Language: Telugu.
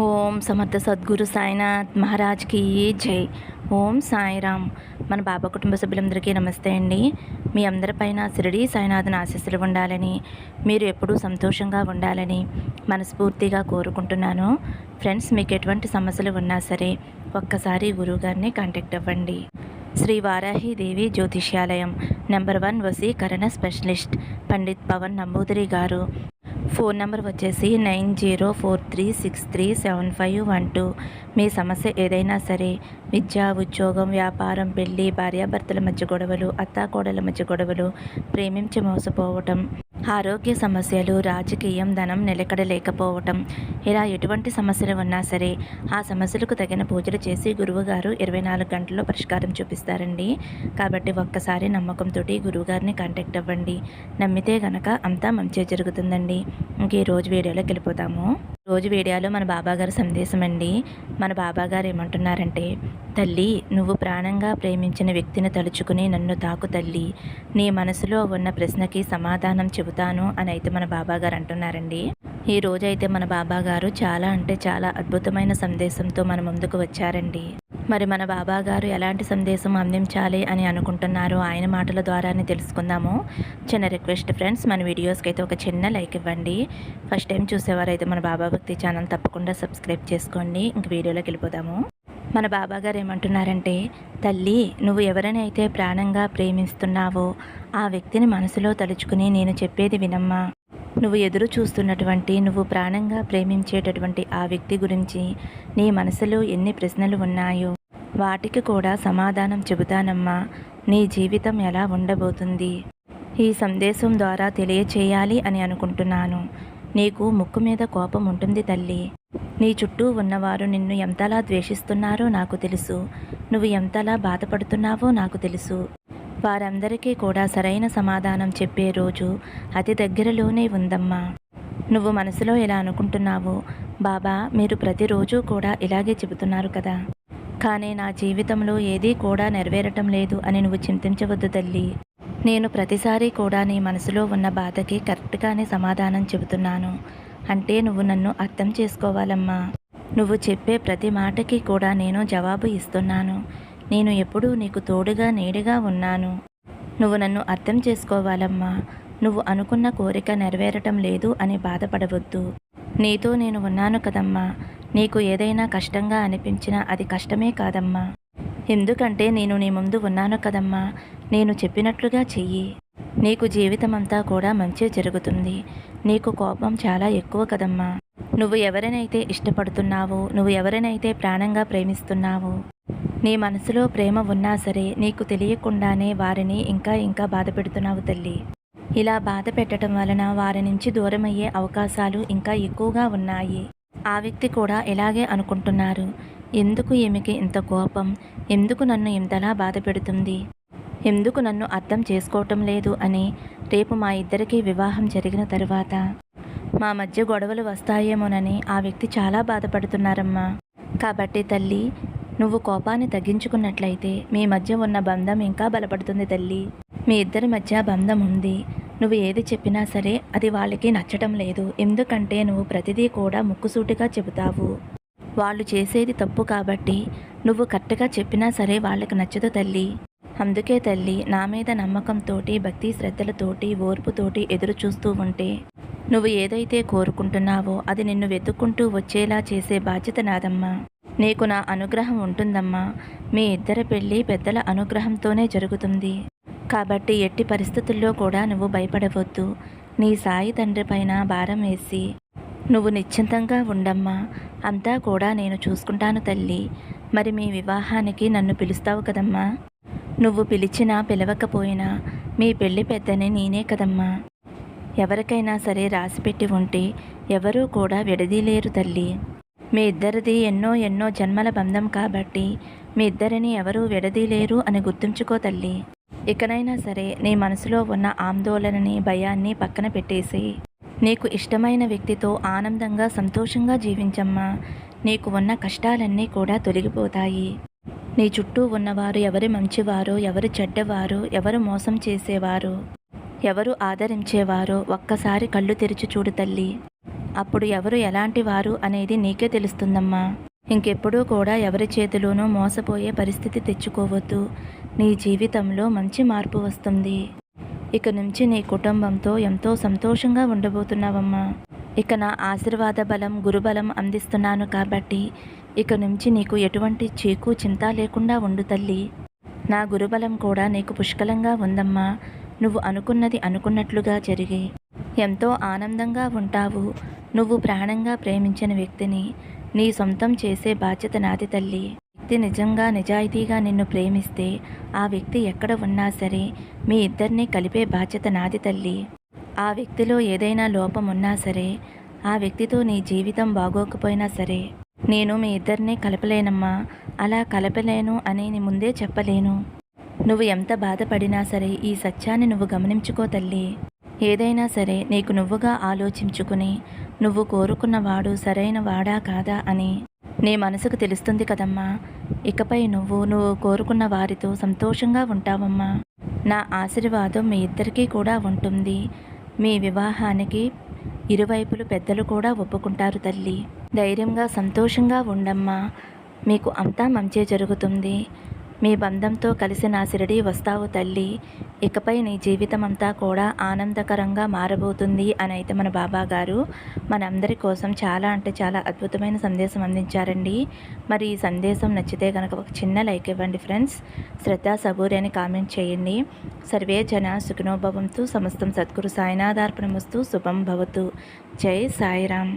ఓం సమర్థ సద్గురు సాయినాథ్ మహారాజ్కి జై. ఓం సాయిరామ్. మన బాబా కుటుంబ సభ్యులందరికీ నమస్తే అండి. మీ అందరిపైన షిరిడి సాయినాథన్ ఆశీస్సులు ఉండాలని మీరు ఎప్పుడూ సంతోషంగా ఉండాలని మనస్ఫూర్తిగా కోరుకుంటున్నాను. ఫ్రెండ్స్ మీకు ఎటువంటి సమస్యలు ఉన్నా సరే ఒక్కసారి గురువుగారిని కాంటాక్ట్ అవ్వండి. శ్రీ వారాహిదేవి జ్యోతిష్యాలయం number one వసీకరణ specialist Pandit Pavan Namboodiri garu. Phone number వచ్చేసి nine zero four three six three seven five one two. మీ సమస్య ఏదైనా సరే విద్య ఉద్యోగం వ్యాపారం పెళ్ళి భార్యాభర్తల మధ్య గొడవలు అత్తాకోడల మధ్య గొడవలు ప్రేమించి మోసపోవటం ఆరోగ్య సమస్యలు రాజకీయం ధనం నిలకడలేకపోవటం. ఇలా ఎటువంటి సమస్యలు ఉన్నా సరే ఆ సమస్యలకు తగిన పూజలు చేసి గురువుగారు ఇరవై నాలుగు గంటల్లో పరిష్కారం చూపిస్తారండి. కాబట్టి ఒక్కసారి నమ్మకంతో గురువుగారిని కాంటాక్ట్ అవ్వండి. నమ్మితే గనక అంతా మంచిగా జరుగుతుందండి. ఇంక ఈ రోజు వీడియోలోకి వెళ్ళిపోతాము. రోజు వీడియోలో మన బాబాగారు సందేశం అండి మన బాబాగారు ఏమంటున్నారంటే తల్లి నువ్వు ప్రాణంగా ప్రేమించిన వ్యక్తిని తలుచుకుని నన్ను తాకు తల్లి. నీ మనసులో ఉన్న ప్రశ్నకి సమాధానం చెబుతాను అని అయితే మన బాబాగారు అంటున్నారండి. ఈ రోజైతే మన బాబాగారు చాలా అంటే చాలా అద్భుతమైన సందేశంతో మన ముందుకు వచ్చారండి. మరి మన బాబా గారు ఎలాంటి సందేశం అందించాలి అని అనుకుంటున్నారు ఆయన మాటల ద్వారానే తెలుసుకుందాము. చిన్న రిక్వెస్ట్ ఫ్రెండ్స్ మన వీడియోస్కి అయితే ఒక చిన్న లైక్ ఇవ్వండి. ఫస్ట్ టైం చూసేవారైతే మన బాబా భక్తి ఛానల్ తప్పకుండా సబ్స్క్రైబ్ చేసుకోండి. ఇంక వీడియోలోకి వెళ్ళిపోదాము. మన బాబా గారు ఏమంటున్నారంటే తల్లి నువ్వు ఎవరిని అయితే ప్రాణంగా ప్రేమిస్తున్నావో ఆ వ్యక్తిని మనసులో తలుచుకుని నేను చెప్పేది వినమ్మా. నువ్వు ఎదురు చూస్తున్నటువంటి నువ్వు ప్రాణంగా ప్రేమించేటటువంటి ఆ వ్యక్తి గురించి నీ మనసులో ఎన్ని ప్రశ్నలు ఉన్నాయో వాటికి కూడా సమాధానం చెబుతానమ్మా. నీ జీవితం ఎలా ఉండబోతుంది? ఈ సందేశం ద్వారా తెలియచేయాలి అని అనుకుంటున్నాను. నీకు ముక్కు మీద కోపం ఉంటుంది తల్లి. నీ చుట్టూ ఉన్నవారు నిన్ను ఎంతలా ద్వేషిస్తున్నారో నాకు తెలుసు. నువ్వు ఎంతలా బాధపడుతున్నావో నాకు తెలుసు. వారందరికీ కూడా సరైన సమాధానం చెప్పే రోజు అతి దగ్గరలోనే ఉందమ్మా. నువ్వు మనసులో ఇలా అనుకుంటున్నావు బాబా మీరు ప్రతిరోజు కూడా ఇలాగే చెబుతున్నారు కదా. కానీ నా జీవితంలో ఏదీ కూడా నెరవేరటం లేదు అని నువ్వు చింతించవద్దు తల్లి. నేను ప్రతిసారి కూడా నీ మనసులో ఉన్న బాధకి కరెక్ట్గానే సమాధానం చెబుతున్నాను. అంటే నువ్వు నన్ను అర్థం చేసుకోవాలమ్మా. నువ్వు చెప్పే ప్రతి మాటకి కూడా నేను జవాబు ఇస్తున్నాను. నేను ఎప్పుడూ నీకు తోడుగా నీడిగా ఉన్నాను. నువ్వు నన్ను అర్థం చేసుకోవాలమ్మా. నువ్వు అనుకున్న కోరిక నెరవేరటం లేదు అని బాధపడవద్దు. నీతో నేను ఉన్నాను కదమ్మా. నీకు ఏదైనా కష్టంగా అనిపించినా అది కష్టమే కాదమ్మా. ఎందుకంటే నేను నీ ముందు ఉన్నాను కదమ్మా. నేను చెప్పినట్లుగా చెయ్యి. నీకు జీవితమంతా కూడా మంచి జరుగుతుంది. నీకు కోపం చాలా ఎక్కువ కదమ్మా. నువ్వు ఎవరినైతే ఇష్టపడుతున్నావో నువ్వు ఎవరినైతే ప్రాణంగా ప్రేమిస్తున్నావో నీ మనసులో ప్రేమ ఉన్నా సరే నీకు తెలియకుండానే వారిని ఇంకా ఇంకా బాధ పెడుతున్నావు తల్లి. ఇలా బాధ పెట్టడం వలన వారి నుంచి దూరమయ్యే అవకాశాలు ఇంకా ఎక్కువగా ఉన్నాయి. ఆ వ్యక్తి కూడా ఇలాగే అనుకుంటున్నారు. ఎందుకు ఈమెకి ఇంత కోపం? ఎందుకు నన్ను ఇంతలా బాధ పెడుతుంది? ఎందుకు నన్ను అర్థం చేసుకోవటం లేదు అని రేపు మా ఇద్దరికి వివాహం జరిగిన తర్వాత. మా మధ్య గొడవలు వస్తాయేమోనని ఆ వ్యక్తి చాలా బాధపడుతున్నారమ్మా. కాబట్టి తల్లి నువ్వు కోపాన్ని తగ్గించుకున్నట్లయితే మీ మధ్య ఉన్న బంధం ఇంకా బలపడుతుంది తల్లి. మీ ఇద్దరి మధ్య బంధం ఉంది. నువ్వు ఏది చెప్పినా సరే అది వాళ్ళకి నచ్చటం లేదు. ఎందుకంటే నువ్వు ప్రతిదీ కూడా ముక్కుసూటిగా చెబుతావు. వాళ్ళు చేసేది తప్పు కాబట్టి నువ్వు కరెక్ట్గా చెప్పినా సరే వాళ్ళకి నచ్చదు తల్లి. అందుకే తల్లి నా మీద నమ్మకంతోటి భక్తి శ్రద్ధలతోటి ఓర్పుతోటి ఎదురు చూస్తూ ఉంటే నువ్వు ఏదైతే కోరుకుంటున్నావో అది నిన్ను వెతుక్కుంటూ వచ్చేలా చేసే బాధ్యత నాదమ్మా. నీకు నా అనుగ్రహం ఉంటుందమ్మా. మీ ఇద్దరి పెళ్ళి పెద్దల అనుగ్రహంతోనే జరుగుతుంది. కాబట్టి ఎట్టి పరిస్థితుల్లో కూడా నువ్వు భయపడవద్దు. నీ సాయి తండ్రి పైన భారం వేసి నువ్వు నిశ్చింతంగా ఉండమ్మా. అంతా కూడా నేను చూసుకుంటాను తల్లి. మరి మీ వివాహానికి నన్ను పిలుస్తావు కదమ్మా. నువ్వు పిలిచినా పిలవకపోయినా మీ పెళ్ళి పెద్దని నేనే కదమ్మా. ఎవరికైనా సరే రాసిపెట్టి ఉంటే ఎవరూ కూడా విడదీలేరు తల్లి. మీ ఇద్దరిది ఎన్నో ఎన్నో జన్మల బంధం కాబట్టి మీ ఇద్దరిని ఎవరూ విడదీలేరు అని గుర్తుంచుకో తల్లి. ఇకనైనా సరే నీ మనసులో ఉన్న ఆందోళనని భయాన్ని పక్కన పెట్టేసి నీకు ఇష్టమైన వ్యక్తితో ఆనందంగా సంతోషంగా జీవించమ్మా. నీకు ఉన్న కష్టాలన్నీ కూడా తొలగిపోతాయి. నీ చుట్టూ ఉన్నవారు ఎవరు మంచివారు ఎవరు చెడ్డవారు ఎవరు మోసం చేసేవారు ఎవరు ఆదరించేవారు ఒక్కసారి కళ్ళు తెరిచి చూడు తల్లి. అప్పుడు ఎవరు ఎలాంటి వారు అనేది నీకే తెలుస్తుందమ్మా. ఇంకెప్పుడూ కూడా ఎవరి చేతిలోనూ మోసపోయే పరిస్థితి తెచ్చుకోవద్దు. నీ జీవితంలో మంచి మార్పు వస్తుంది. ఇక నుంచి నీ కుటుంబంతో ఎంతో సంతోషంగా ఉండబోతున్నావమ్మా. ఇక నా ఆశీర్వాద బలం గురుబలం అందిస్తున్నాను కాబట్టి ఇక నుంచి నీకు ఎటువంటి చీకు చింత లేకుండా ఉండు తల్లి. నా గురుబలం కూడా నీకు పుష్కలంగా ఉందమ్మా. నువ్వు అనుకున్నది అనుకున్నట్లుగా జరిగి. ఎంతో ఆనందంగా ఉంటావు. నువ్వు ప్రాణంగా ప్రేమించిన వ్యక్తిని నీ సొంతం చేసే బాధ్యత నాది తల్లి. వ్యక్తి నిజంగా నిజాయితీగా నిన్ను ప్రేమిస్తే ఆ వ్యక్తి ఎక్కడ ఉన్నా సరే మీ ఇద్దరిని కలిపే బాధ్యత నాది తల్లి. ఆ వ్యక్తిలో ఏదైనా లోపం ఉన్నా సరే ఆ వ్యక్తితో నీ జీవితం బాగోకపోయినా సరే నేను మీ ఇద్దరిని కలపలేనమ్మా. అలా కలపలేను అని నీ ముందే చెప్పలేను. నువ్వు ఎంత బాధపడినా సరే ఈ సత్యాన్ని నువ్వు గమనించుకో తల్లి. ఏదైనా సరే నీకు నువ్వుగా ఆలోచించుకుని నువ్వు కోరుకున్నవాడు సరైన వాడా కాదా అని నీ మనసుకు తెలుస్తుంది కదమ్మా. ఇకపై నువ్వు నువ్వు కోరుకున్న వారితో సంతోషంగా ఉంటావమ్మా. నా ఆశీర్వాదం మీ ఇద్దరికీ కూడా ఉంటుంది. మీ వివాహానికి ఇరువైపులు పెద్దలు కూడా ఒప్పుకుంటారు తల్లి. ధైర్యంగా సంతోషంగా ఉండమ్మా. మీకు అంతా మంచే జరుగుతుంది. మీ బంధంతో కలిసి నా సిరడి వస్తావు తల్లి. ఇకపై నీ జీవితం అంతా కూడా ఆనందకరంగా మారబోతుంది అని అయితే మన బాబా గారు మనందరి కోసం చాలా అంటే చాలా అద్భుతమైన సందేశం అందించారండి. మరి ఈ సందేశం నచ్చితే కనుక ఒక చిన్న లైక్ ఇవ్వండి ఫ్రెండ్స్. శ్రద్ధా సబూరి అని కామెంట్ చేయండి. సర్వే జన సుఖినోభవంతు సమస్తం సద్గురు సాయినాథార్పణమస్తు శుభం భవతు. జై సాయిరామ్.